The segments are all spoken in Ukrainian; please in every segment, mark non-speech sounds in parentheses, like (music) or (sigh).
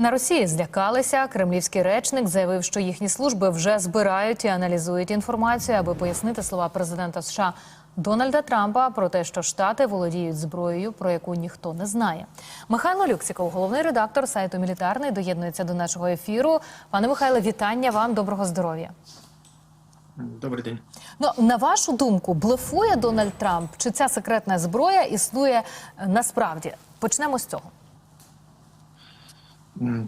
На Росії злякалися. Кремлівський речник заявив, що їхні служби вже збирають і аналізують інформацію, аби пояснити слова президента США Дональда Трампа про те, що штати володіють зброєю, про яку ніхто не знає. Михайло Люксіков, головний редактор сайту Мілітарний, доєднується до нашого ефіру. Пане Михайле, вітання вам, доброго здоров'я. Добрий день. Ну на вашу думку, блефує Дональд Трамп? Чи ця секретна зброя існує насправді? Почнемо з цього.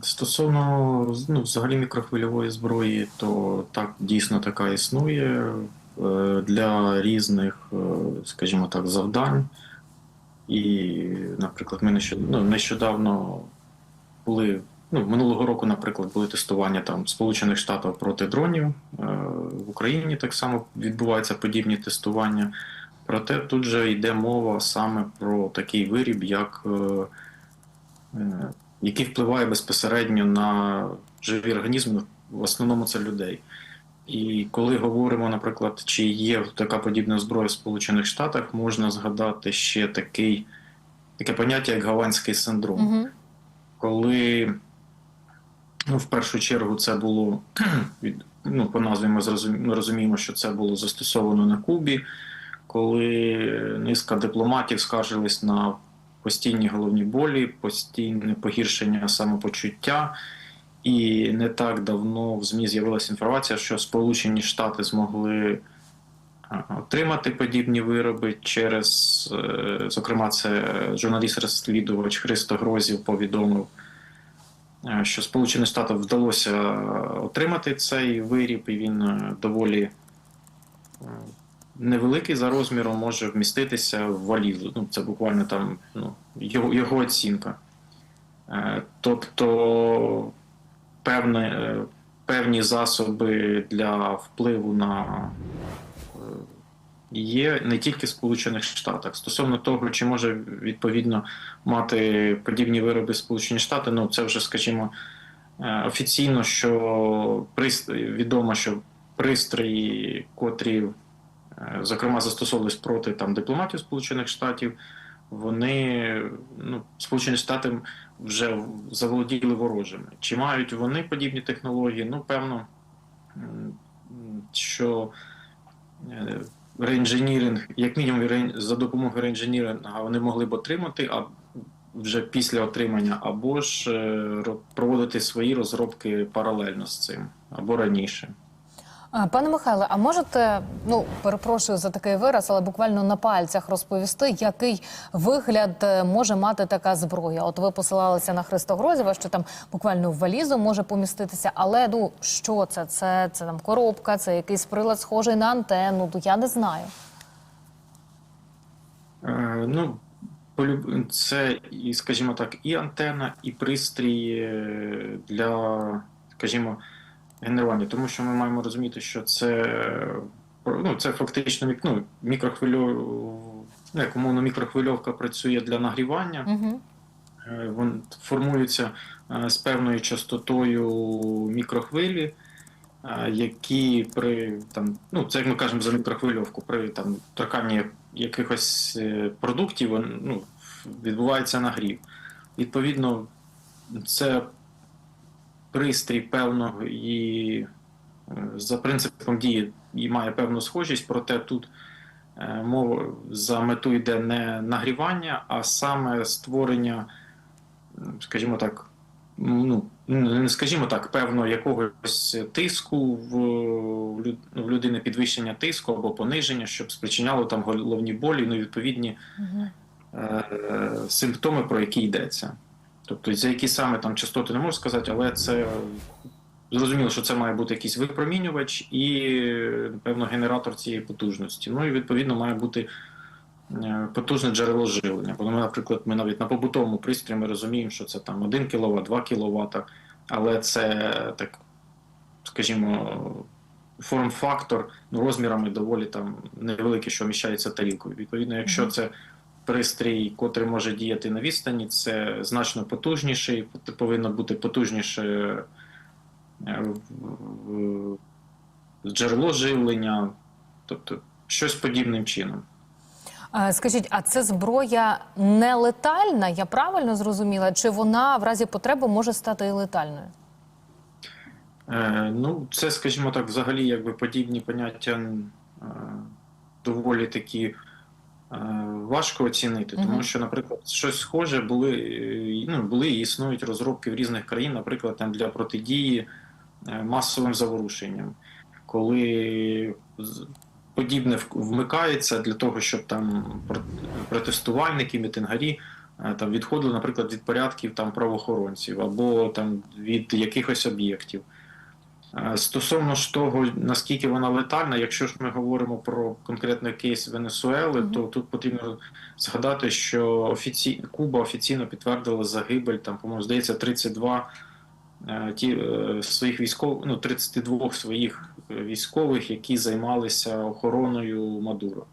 Стосовно ну, взагалі мікрохвильової зброї, то так дійсно така існує е, для різних, е, скажімо так, завдань. І, наприклад, ми нещодавно, ну, нещодавно були. Ну, минулого року, наприклад, були тестування там Сполучених Штатів проти дронів. Е, В Україні так само відбуваються подібні тестування. Проте тут же йде мова саме про такий виріб, як який впливає безпосередньо на живі організми, в основному це людей. І коли говоримо, наприклад, чи є така подібна зброя в Сполучених Штатах, можна згадати ще такий, таке поняття, як гаванський синдром. Угу. Коли ну, в першу чергу це було (clears throat) від- ну, по назві ми ми розуміємо, що це було застосовано на Кубі, коли низка дипломатів скаржились на постійні головні болі, постійне погіршення самопочуття. І не так давно в ЗМІ з'явилася інформація, що Сполучені Штати змогли отримати подібні вироби через, е, зокрема, це журналіст-розслідувач Христо Грозів повідомив, е, що Сполученим Штатам вдалося отримати цей виріб, і він е, доволі е, невеликий за розміром, може вміститися в валізу. Ну, це буквально там ну, його, його оцінка. Е, Тобто певне, е, певні засоби для впливу на е, є не тільки в Сполучених Штатах. Стосовно того, чи може відповідно мати подібні вироби Сполучені Штати, ну це вже, скажімо, офіційно, що відомо, що пристрої, котрі, зокрема, застосовувались проти там дипломатів Сполучених Штатів, вони ну, Сполучені Штати вже заволоділи ворожими. Чи мають вони подібні технології? Ну, певно, що е, реінженіринг, як мінімум, за допомогою реінженіринга вони могли б отримати, а вже після отримання, або ж е, проводити свої розробки паралельно з цим, або раніше. Пане Михайле, а можете, ну перепрошую за такий вираз, але буквально на пальцях розповісти, який вигляд е, може мати така зброя? От ви посилалися на Христогрозєва, що там буквально в валізу може поміститися. Але ну що це? Це, це там коробка, це якийсь прилад схожий на антенну. Ну я не знаю. Е, Ну, це, скажімо так, і антенна, і пристрій е, для, скажімо, генерування. Тому що ми маємо розуміти, що це, ну, це фактично ну, мікрохвильов... ну, як умовно, мікрохвильовка працює для нагрівання. Угу. Е, Вон формуються е, з певною частотою мікрохвилі, е, які при там, ну це як ми кажемо за мікрохвильовку, при там торканні якихось продуктів ну, відбувається нагрів. Відповідно, це пристрій певного і е, за принципом дії і має певну схожість, проте тут е, мова за мету йде не нагрівання, а саме створення, скажімо так, ну, не скажімо так, певно, якогось тиску в, ну, в людини підвищення тиску або пониження, щоб спричиняло там головні болі, ну і відповідні Угу. е, симптоми, про які йдеться. Тобто, за які саме там частоти не можу сказати, але це зрозуміло, що це має бути якийсь випромінювач і, певно, генератор цієї потужності. Ну і відповідно має бути е, потужне джерело живлення. Бо, ми, наприклад, ми навіть на побутовому пристрої ми розуміємо, що це там 1 кВт, 2 кВт, але це так, скажімо, форм-фактор ну, розмірами доволі там невеликий, що вміщається тарілкою. Відповідно, якщо це пристрій, котрий може діяти на відстані, це значно потужніший, повинно бути потужніше е, джерело живлення, тобто щось подібним чином. Скажіть, а це зброя не летальна? Я правильно зрозуміла? Чи вона в разі потреби може стати і летальною? Е, ну, це, скажімо так, взагалі, якби подібні поняття е, доволі такі важко оцінити, тому що, наприклад, щось схоже були, е, ну, були і існують розробки в різних країн, наприклад, там для протидії е, масовим заворушенням, коли подібне вмикається для того, щоб там про- протестувальники, мітингарі е, там відходили, наприклад, від порядків там правоохоронців або там від якихось об'єктів. Е, Стосовно ж того, наскільки вона летальна, якщо ж ми говоримо про конкретний кейс Венесуели, Мгм. то тут потрібно згадати, що офіці... Куба офіційно підтвердила загибель, там, по-моєму, здається, 32 е, ті, е, своїх військових, ну, 32 своїх військових, які займалися охороною Мадуро.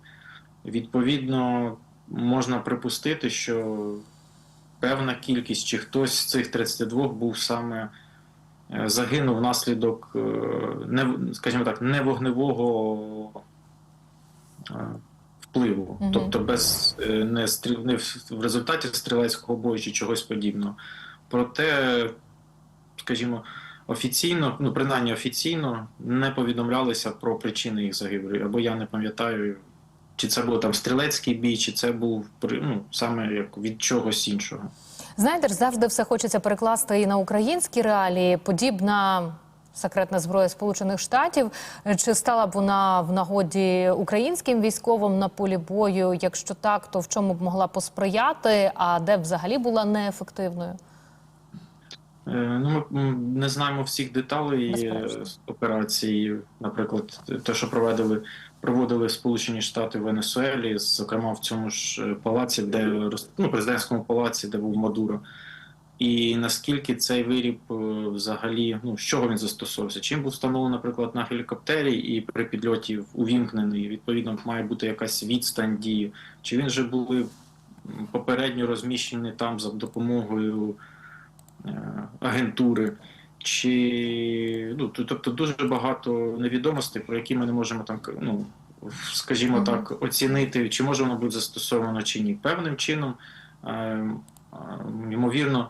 Відповідно, можна припустити, що певна кількість чи хтось з цих 32 був саме загинув внаслідок е, не, скажімо так, не вогневого е, впливу, Мгм. тобто без е, не, стріл, не в результаті стрілецького бою чи чогось подібного. Проте, скажімо, офіційно, ну принаймні офіційно, не повідомлялися про причини їх загибелі, або я не пам'ятаю. Чи це був там стрілецький бій, чи це був ну, саме як від чогось іншого. Знаєте ж, завжди все хочеться перекласти і на українські реалії. Подібна секретна зброя Сполучених Штатів. Чи стала б вона в нагоді українським військовим на полі бою? Якщо так, то в чому б могла посприяти? А де б взагалі була неефективною? Е, Ну, ми не знаємо всіх деталей е, операції. Наприклад, те, що проводили, проводили Сполучені Штати в Венесуелі, зокрема в цьому ж е, палаці, де ну, президентському палаці, де був Мадуро. І наскільки цей виріб взагалі, ну з чого він застосовувався? Чим був встановлений, наприклад, на гелікоптері і при підльоті увімкнений, відповідно, має бути якась відстань дії. Чи він вже були попередньо розміщені там за допомогою агентури? Чи ну тобто дуже багато невідомостей, про які ми не можемо там ну, скажімо так, оцінити, чи може воно бути застосовано чи ні. Певним чином, е, е, ймовірно,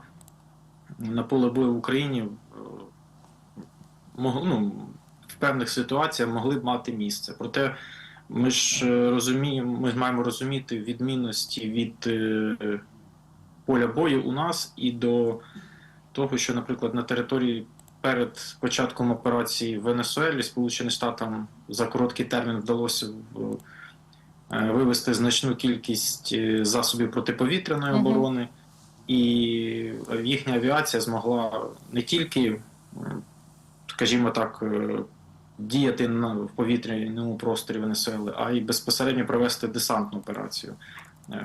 на поле бою в Україні е, ну, в певних ситуаціях могли б мати місце. Проте ми ж е, розуміємо, ми маємо розуміти відмінності від е, поля бою у нас і до того, що, наприклад, на території перед початком операції в Венесуелі Сполученим Штатам за короткий термін вдалося е, вивести значну кількість е, засобів протиповітряної оборони, і їхня авіація змогла не тільки, скажімо так, е, діяти на в повітряному просторі Венесуели, а й безпосередньо провести десантну операцію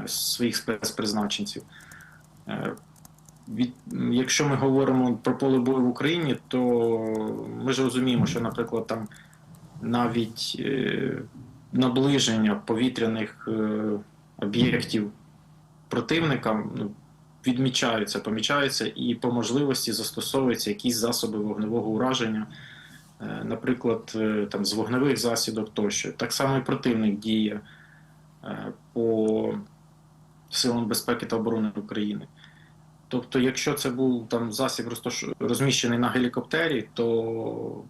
своїх спецпризначенців. Від, якщо ми говоримо про поле бою в Україні, то ми ж розуміємо, що, наприклад, там навіть е, наближення повітряних е, об'єктів противника ну, відмічаються, помічаються і по можливості застосовуються якісь засоби вогневого ураження, е, наприклад, е, там з вогневих засідок тощо. Так само і противник діє е, по силам безпеки та оборони України. Тобто, якщо це був там засіб розміщений на гелікоптері, то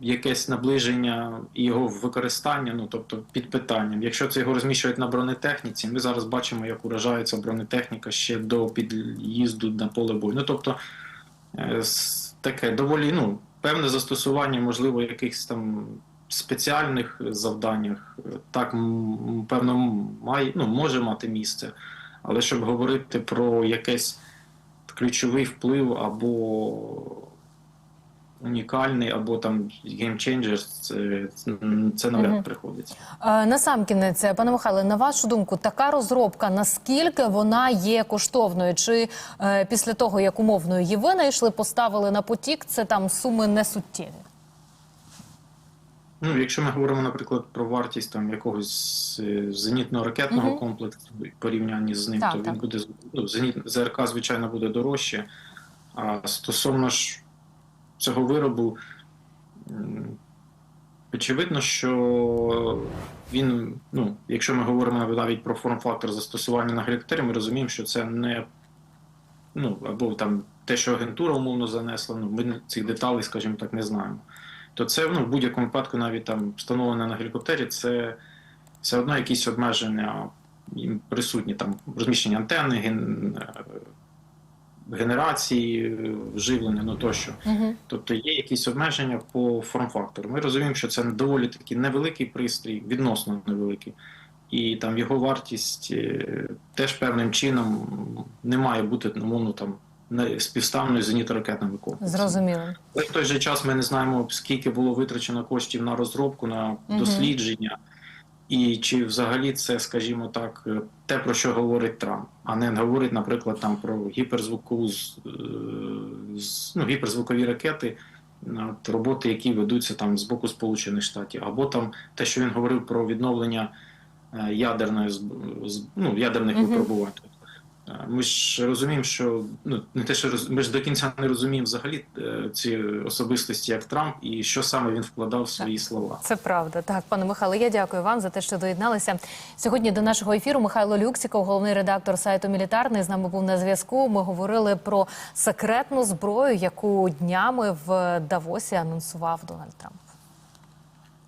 якесь наближення його використання, ну тобто під питанням. Якщо це його розміщують на бронетехніці, ми зараз бачимо, як уражається бронетехніка ще до під'їзду на поле бою. Ну тобто е, таке доволі ну, певне застосування, можливо, якихось там спеціальних завданнях, е, так певно має, ну, може мати місце. Але щоб говорити про якийсь ключовий вплив або унікальний, або там геймченджер, це, це навряд Мгм. приходиться. Е, Насамкінець, пане Михайле, на вашу думку, така розробка наскільки вона є коштовною? Чи е, після того, як умовно її винайшли, поставили на потік, це там суми несуттєві? Ну, якщо ми говоримо, наприклад, про вартість там якогось е, зенітно-ракетного Мгм. комплексу в порівнянні з ним, Так, то так. він буде ну, зеніт ЗРК, звичайно, буде дорожче. А стосовно ж цього виробу, Очевидно, що він, ну, якщо ми говоримо навіть про форм-фактор застосування на гелікоптері, ми розуміємо, що це не ну, або там те, що агентура умовно занесла, ну, ми цих деталей, скажімо так, не знаємо. То це ну, в будь-якому випадку, навіть там встановлене на гелікоптері, це все одно якісь обмеження присутні, там розміщення антенни, ген... е, генерації, е, живлення, ну тощо. Угу. Тобто є якісь обмеження по форм-фактору. Ми розуміємо, що це доволі таки невеликий пристрій, відносно невеликий. І там його вартість е, теж певним чином не має бути умовно там не- співставною зенітно-ракетними комплексами. Зрозуміло. Але в той же час ми не знаємо, скільки було витрачено коштів на розробку, на Мгм. дослідження, і чи взагалі це, скажімо так, те, про що говорить Трамп, а не говорить, наприклад, там про гіперзвукову з- е, з- ну, гіперзвукові ракети, от, роботи, які ведуться там з боку Сполучених Штатів, або там те, що він говорив про відновлення е, ядерної ну, ядерних випробувань. Ми ж розуміємо, що ну не те, що роз- ми ж до кінця не розуміємо взагалі е, ці особистості, як Трамп, і що саме він вкладав в свої слова. Це правда. Так, пане Михайло, я дякую вам за те, що доєдналися. Сьогодні до нашого ефіру Михайло Люксіков, головний редактор сайту Мілітарний, з нами був на зв'язку. Ми говорили про секретну зброю, яку днями в Давосі анонсував Дональд Трамп.